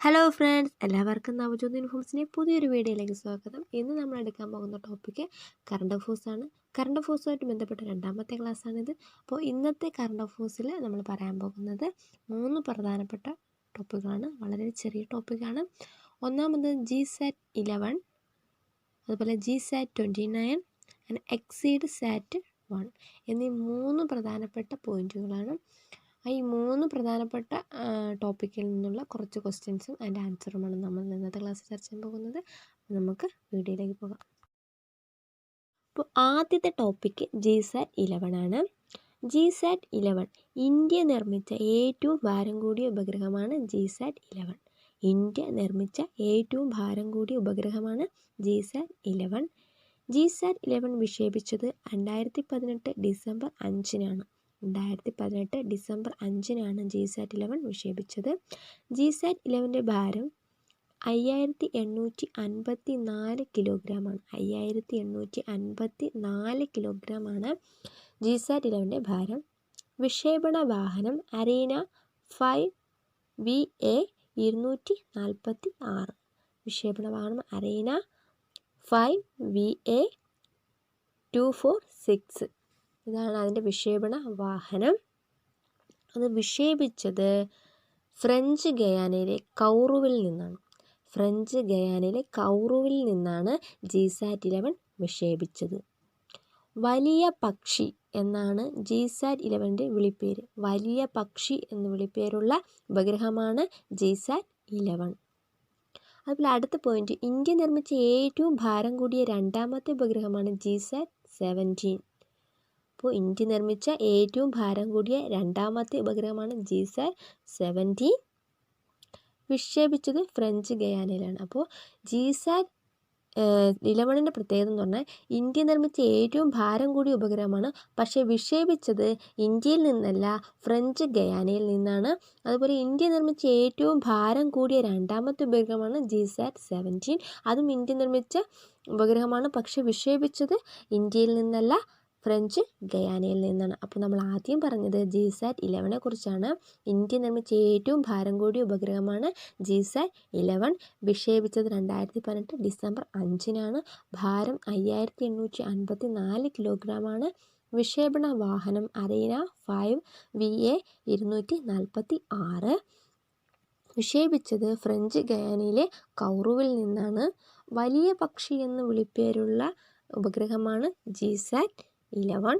Hello friends എല്ലാവർക്കും നവജ്യോതി ഇൻഫോംസിന്റെ പുതിയൊരു വീഡിയോയിലേക്ക് സ്വാഗതം. ഇന്ന് നമ്മൾ എടുക്കാൻ പോകുന്ന ടോപ്പിക്ക് കറണ്ട് അഫേഴ്സാണ് കറണ്ട് അഫേഴ്സുമായിട്ട് ബന്ധപ്പെട്ട രണ്ടാമത്തെ ക്ലാസ്സാണിത് അപ്പോൾ ഇന്നത്തെ കറണ്ട് അഫേഴ്സിൽ നമ്മൾ പറയാൻ പോകുന്നത് മൂന്ന് പ്രധാനപ്പെട്ട ടോപ്പിക്കാണ് വളരെ ചെറിയ ടോപ്പിക്കാണ് ഒന്നാമത് ജി സാറ്റ് ഇലവൻ അതുപോലെ G sat twenty nine and Exseed sat one എന്നീ മൂന്ന് പ്രധാനപ്പെട്ട പോയിന്റുകളാണ് ഈ മൂന്ന് പ്രധാനപ്പെട്ട ടോപ്പിക്കിൽ നിന്നുള്ള കുറച്ച് ക്വസ്റ്റ്യൻസും അതിന്റെ ആൻസറുമാണ് നമ്മൾ ഇന്നത്തെ ക്ലാസ്സിൽ ചർച്ച ചെയ്യാൻ പോകുന്നത്. നമുക്ക് വീഡിയോയിലേക്ക് പോകാം. അപ്പോൾ ആദ്യത്തെ ടോപ്പിക്ക് ജി സാറ്റ് ഇലവൻ ആണ്. ജി സാറ്റ് ഇലവൻ ഇന്ത്യ നിർമ്മിച്ച ഏറ്റവും ഭാരം കൂടിയ ഉപഗ്രഹമാണ് ജി സാറ്റ് ഇലവൻ ഇന്ത്യ നിർമ്മിച്ച ഏറ്റവും ഭാരം കൂടിയ ഉപഗ്രഹമാണ് G sat eleven G sat eleven വിക്ഷേപിച്ചത് രണ്ടായിരത്തി പതിനെട്ട് ഡിസംബർ അഞ്ചിനാണ്. രണ്ടായിരത്തി പതിനെട്ട് ഡിസംബർ അഞ്ചിനാണ് ജി സാറ്റ് ഇലവൻ വിക്ഷേപിച്ചത്. ജി സാറ്റ് ഇലവന്റെ ഭാരം അയ്യായിരത്തി എണ്ണൂറ്റി അൻപത്തി നാല് കിലോഗ്രാമാണ് അയ്യായിരത്തി എണ്ണൂറ്റി അൻപത്തി നാല് കിലോഗ്രാമാണ് ജി സാറ്റ് ഇലവന്റെ ഭാരം. വിക്ഷേപണ വാഹനം അരീന ഫൈവ് വി എ ഇരുന്നൂറ്റി നാൽപ്പത്തി ആറ് വിക്ഷേപണ വാഹനം Ariane five V A two four six ഇതാണ് അതിന്റെ വിക്ഷേപണ വാഹനം. അത് വിക്ഷേപിച്ചത് ഫ്രഞ്ച് ഗയാനയിലെ കൗറുവിൽ നിന്നാണ്. ഫ്രഞ്ച് ഗയാനയിലെ കൗറുവിൽ നിന്നാണ് ജി സാറ്റ് ഇലവൻ വിക്ഷേപിച്ചത്. വലിയ പക്ഷി എന്നാണ് ജി സാറ്റ് ഇലവന്റെ വിളിപ്പേര്. വലിയ പക്ഷി എന്ന് വിളിപ്പേരുള്ള ഉപഗ്രഹമാണ് ജി സാറ്റ് ഇലവൻ. അതുപോലെ അടുത്ത പോയിന്റ് ഇന്ത്യ നിർമ്മിച്ച ഏറ്റവും ഭാരം കൂടിയ രണ്ടാമത്തെ ഉപഗ്രഹമാണ് ജി സാറ്റ് സെവന്റീൻ. അപ്പോൾ ഇന്ത്യ നിർമ്മിച്ച ഏറ്റവും ഭാരം കൂടിയ രണ്ടാമത്തെ ഉപഗ്രഹമാണ് ജി സാറ്റ് സെവന്റി വിക്ഷേപിച്ചത് ഫ്രഞ്ച് ഗയാനയിലാണ്. അപ്പോൾ ജി സാറ്റ് ഇലവണിന്റെ പ്രത്യേകത എന്ന് പറഞ്ഞാൽ ഇന്ത്യ നിർമ്മിച്ച ഏറ്റവും ഭാരം കൂടിയ ഉപഗ്രഹമാണ്. പക്ഷേ വിക്ഷേപിച്ചത് ഇന്ത്യയിൽ നിന്നല്ല ഫ്രഞ്ച് ഗയാനയിൽ നിന്നാണ്. അതുപോലെ ഇന്ത്യ നിർമ്മിച്ച ഏറ്റവും ഭാരം കൂടിയ രണ്ടാമത്തെ ഉപഗ്രഹമാണ് ജി സാറ്റ് സെവന്റീൻ. അതും ഇന്ത്യ നിർമ്മിച്ച ഉപഗ്രഹമാണ്. പക്ഷേ വിക്ഷേപിച്ചത് ഇന്ത്യയിൽ നിന്നല്ല ഫ്രഞ്ച് ഗയാനയിൽ നിന്നാണ്. അപ്പോൾ നമ്മൾ ആദ്യം പറഞ്ഞത് ജി സാറ്റ് ഇലവനെ കുറിച്ചാണ് ഇന്ത്യ നിർമ്മിച്ച ഏറ്റവും ഭാരം കൂടിയ ഉപഗ്രഹമാണ് ജി സാറ്റ് ഇലവൻ വിക്ഷേപിച്ചത് രണ്ടായിരത്തി പതിനെട്ട് ഡിസംബർ അഞ്ചിനാണ്. ഭാരം അയ്യായിരത്തി എണ്ണൂറ്റി അൻപത്തി നാല് കിലോഗ്രാമാണ്. വിക്ഷേപണ വാഹനം അറീന ഫൈവ് വി എ ഇരുന്നൂറ്റി നാൽപ്പത്തി ആറ് വിക്ഷേപിച്ചത് ഫ്രഞ്ച് ഗയാനയിലെ കൗറുവിൽ നിന്നാണ്. വലിയ പക്ഷി എന്ന് വിളിപ്പേരുള്ള ഉപഗ്രഹമാണ് ജി ഇലവൻ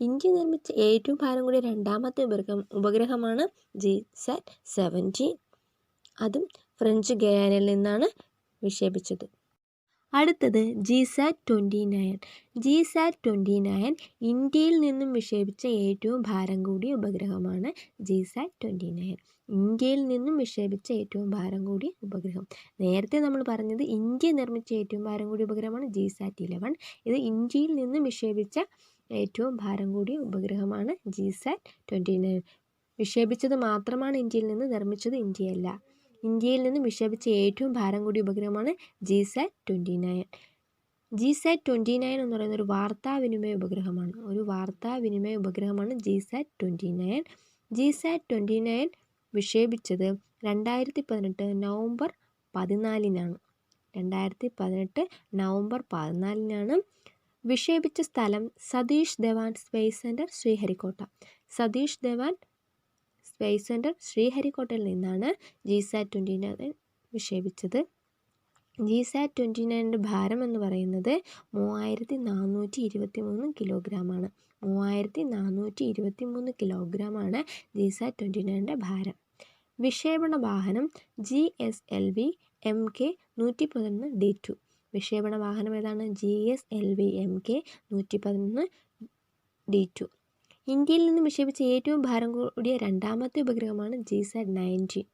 ഇന്ത്യ നിർമ്മിച്ച ഏറ്റവും ഭാരം കൂടിയ രണ്ടാമത്തെ ഉപഗ്രഹം ഉപഗ്രഹമാണ് ജി സാറ്റ് സെവന്റീൻ. അതും ഫ്രഞ്ച് ഗയാനയിൽ നിന്നാണ് വിക്ഷേപിച്ചത്. അടുത്തത് G sat twenty nine G sat twenty nine ഇന്ത്യയിൽ നിന്നും വിക്ഷേപിച്ച ഏറ്റവും ഭാരം കൂടിയ ഉപഗ്രഹമാണ് ജി സാറ്റ് ട്വന്റി നയൻ ഇന്ത്യയിൽ നിന്നും വിക്ഷേപിച്ച ഏറ്റവും ഭാരം കൂടിയ ഉപഗ്രഹം. നേരത്തെ നമ്മൾ പറഞ്ഞത് ഇന്ത്യ നിർമ്മിച്ച ഏറ്റവും ഭാരം കൂടിയ ഉപഗ്രഹമാണ് ജി സാറ്റ് ഇലവൻ ഇത് ഇന്ത്യയിൽ നിന്നും വിക്ഷേപിച്ച ഏറ്റവും ഭാരം കൂടിയ ഉപഗ്രഹമാണ് ജി സാറ്റ് ട്വന്റി നയൻ വിക്ഷേപിച്ചത് മാത്രമാണ് ഇന്ത്യയിൽ നിന്ന് നിർമ്മിച്ചത് ഇന്ത്യയല്ല. ഇന്ത്യയിൽ നിന്നും വിക്ഷേപിച്ച ഏറ്റവും ഭാരം കൂടിയ ഉപഗ്രഹമാണ് G sat twenty nine. G sat twenty nine എന്ന് പറയുന്ന ഒരു വാർത്താവിനിമയ ഉപഗ്രഹമാണ്. ഒരു വാർത്താവിനിമയ ഉപഗ്രഹമാണ് G sat twenty nine. G sat twenty nine വിക്ഷേപിച്ചത് രണ്ടായിരത്തി പതിനെട്ട് നവംബർ പതിനാലിനാണ്. രണ്ടായിരത്തി പതിനെട്ട് നവംബർ പതിനാലിനാണ് വിക്ഷേപിച്ച സ്ഥലം Satish Dhawan space centre Sriharikota. Satish Dhawan space centre ശ്രീഹരിക്കോട്ടയിൽ നിന്നാണ് ജി സാറ്റ് ട്വന്റി നയൻ വിക്ഷേപിച്ചത് ജി സാറ്റ് ട്വന്റി നയന്റെ ഭാരം എന്ന് പറയുന്നത് മൂവായിരത്തി നാനൂറ്റി ഇരുപത്തി മൂന്ന് കിലോഗ്രാമാണ്. മൂവായിരത്തി നാനൂറ്റി ഇരുപത്തി മൂന്ന് കിലോഗ്രാമാണ് ജി സാറ്റ് ട്വന്റി നയന്റെ ഭാരം. വിക്ഷേപണ വാഹനം G S L V M K നൂറ്റി പതിനൊന്ന് ഡി ടു വിക്ഷേപണ വാഹനം ഏതാണ്? G S L V M K നൂറ്റി പതിനൊന്ന് ഡി ടു ഇന്ത്യയിൽ നിന്ന് വിക്ഷേപിച്ച ഏറ്റവും ഭാരം കൂടിയ രണ്ടാമത്തെ ഉപഗ്രഹമാണ് ജി സാറ്റ് നയന്റീൻ.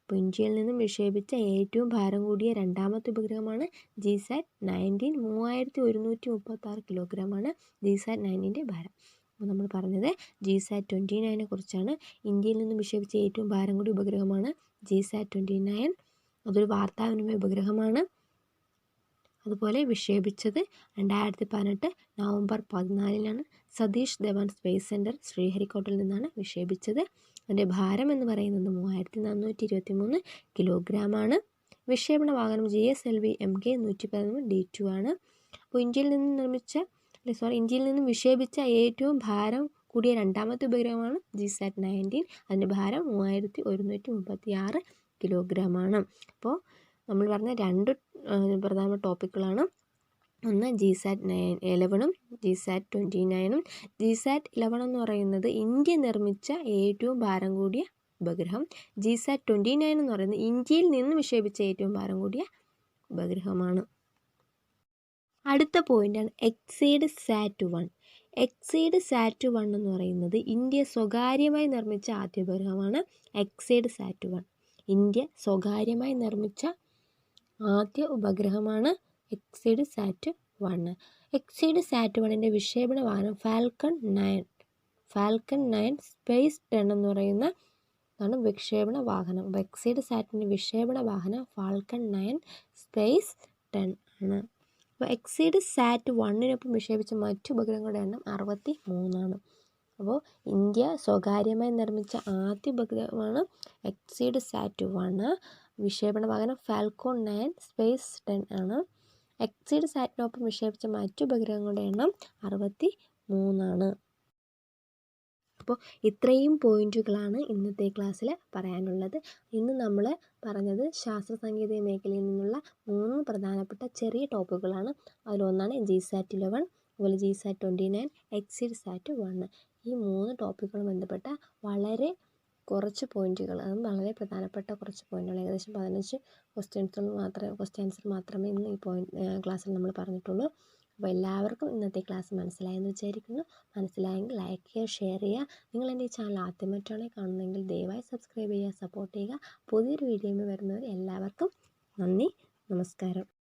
അപ്പോൾ ഇന്ത്യയിൽ നിന്നും വിക്ഷേപിച്ച ഏറ്റവും ഭാരം കൂടിയ രണ്ടാമത്തെ ഉപഗ്രഹമാണ് ജി സാറ്റ് നയന്റീൻ. മൂവായിരത്തി ഒരുന്നൂറ്റി മുപ്പത്താറ് കിലോഗ്രാമാണ് ജി സാറ്റ് നയന്റീന്റെ ഭാരം. അപ്പോൾ നമ്മൾ പറഞ്ഞത് ജി സാറ്റ് ട്വന്റി നയനെ കുറിച്ചാണ്. ഇന്ത്യയിൽ നിന്നും വിക്ഷേപിച്ച ഏറ്റവും ഭാരം കൂടിയ ഉപഗ്രഹമാണ് ജി സാറ്റ് ട്വന്റി നയൻ. അതൊരു വാർത്താവിനിമയ ഉപഗ്രഹമാണ്. അതുപോലെ വിക്ഷേപിച്ചത് രണ്ടായിരത്തി പതിനെട്ട് നവംബർ പതിനാലിനാണ്. സതീഷ് ധവാൻ സ്പേസ് സെന്റർ ശ്രീഹരിക്കോട്ടയിൽ നിന്നാണ് വിക്ഷേപിച്ചത്. അതിന്റെ ഭാരം എന്ന് പറയുന്നത് മൂവായിരത്തി നാനൂറ്റി ഇരുപത്തി മൂന്ന് കിലോഗ്രാമാണ്. വിക്ഷേപണ വാഹനം G S L V M K നൂറ്റി പതിനൊന്ന് ഡി ടു ആണ്. അപ്പോൾ ഇന്ത്യയിൽ നിന്ന് നിർമ്മിച്ച സോറി ഇന്ത്യയിൽ നിന്നും വിക്ഷേപിച്ച ഏറ്റവും ഭാരം കൂടിയ രണ്ടാമത്തെ ഉപഗ്രഹമാണ് ജി സാറ്റ് നയന്റീൻ. അതിന്റെ ഭാരം മൂവായിരത്തി ഒരുന്നൂറ്റി മുപ്പത്തി ആറ് കിലോഗ്രാമാണ്. അപ്പോൾ നമ്മൾ പറഞ്ഞ രണ്ട് പ്രധാന ടോപ്പിക്കുകളാണ് ഒന്ന് ജി സാറ്റ് നയൻ ഇലവണും ജി സാറ്റ് ട്വന്റി നയനും ജി സാറ്റ് ഇലവൺ എന്ന് പറയുന്നത് ഇന്ത്യ നിർമ്മിച്ച ഏറ്റവും ഭാരം കൂടിയ ഉപഗ്രഹം. ജി സാറ്റ് ട്വന്റി നയൻ എന്ന് പറയുന്നത് ഇന്ത്യയിൽ നിന്ന് വിക്ഷേപിച്ച ഏറ്റവും ഭാരം കൂടിയ ഉപഗ്രഹമാണ്. അടുത്ത പോയിന്റാണ് Exseed sat one Exseed sat one എന്ന് പറയുന്നത് ഇന്ത്യ സ്വകാര്യമായി നിർമ്മിച്ച ആദ്യ ഉപഗ്രഹമാണ് എക്സൈഡ് സാറ്റ് വൺ ഇന്ത്യ സ്വകാര്യമായി നിർമ്മിച്ച ആദ്യ ഉപഗ്രഹമാണ് Exseed sat one Exseed sat വണ്ണിന്റെ വിക്ഷേപണ വാഹനം Falcon nine Falcon nine space ten എന്ന് പറയുന്ന ആണ് വിക്ഷേപണ വാഹനം. അപ്പോൾ എക്സൈഡ് സാറ്റിന്റെ വിക്ഷേപണ വാഹനം ഫാൽക്കൺ നയൻ സ്പേസ് ടെൻ ആണ്. അപ്പോൾ എക്സൈഡ് സാറ്റ് വണ്ണിനൊപ്പം വിക്ഷേപിച്ച മറ്റു ഉപഗ്രഹങ്ങളുടെ എണ്ണം അറുപത്തി മൂന്നാണ് അപ്പോൾ ഇന്ത്യ സ്വകാര്യമായി നിർമ്മിച്ച ആദ്യ ഉപഗ്രഹമാണ് എക്സീഡ് സാറ്റ് വൺ വിക്ഷേപണ വാഹനം ഫാൽക്കോൺ നയൻ സ്പേസ് ടെൻ ആണ്. എക്സീഡ് സാറ്റിനൊപ്പം വിക്ഷേപിച്ച മറ്റു ഉപഗ്രഹങ്ങളുടെ എണ്ണം അറുപത്തി മൂന്നാണ് അപ്പോൾ ഇത്രയും പോയിന്റുകളാണ് ഇന്നത്തെ ക്ലാസ്സിൽ പറയാനുള്ളത്. ഇന്ന് നമ്മൾ പറഞ്ഞത് ശാസ്ത്ര സാങ്കേതിക മേഖലയിൽ നിന്നുള്ള മൂന്ന് പ്രധാനപ്പെട്ട ചെറിയ ടോപ്പിക്കുകളാണ് അതിലൊന്നാണ് ജി സാറ്റ് ഇലവൻ അതുപോലെ G sat twenty nine Exseed sat one ഈ മൂന്ന് ടോപ്പിക്കുകളും ബന്ധപ്പെട്ട വളരെ കുറച്ച് പോയിന്റുകൾ അതും വളരെ പ്രധാനപ്പെട്ട കുറച്ച് പോയിന്റുകൾ ഏകദേശം പതിനഞ്ച് ക്വസ്റ്റ്യൻസുകൾ മാത്രമേ ക്വസ്റ്റ്യൻ ആൻസർ മാത്രമേ ഇന്ന് ഈ പോയിന്റ് ക്ലാസ്സിൽ നമ്മൾ പറഞ്ഞിട്ടുള്ളൂ. അപ്പോൾ എല്ലാവർക്കും ഇന്നത്തെ ക്ലാസ് മനസ്സിലായെന്ന് വിചാരിക്കുന്നു. മനസ്സിലായെങ്കിൽ ലൈക്ക് ചെയ്യുക ഷെയർ ചെയ്യുക. നിങ്ങൾ എന്റെ ഈ ചാനൽ ആദ്യമായിട്ടാണ് കാണുന്നതെങ്കിൽ ദയവായി സബ്സ്ക്രൈബ് ചെയ്യുക സപ്പോർട്ട് ചെയ്യുക. പുതിയൊരു വീഡിയോയിൽ വരുന്നവർ എല്ലാവർക്കും നന്ദി നമസ്കാരം.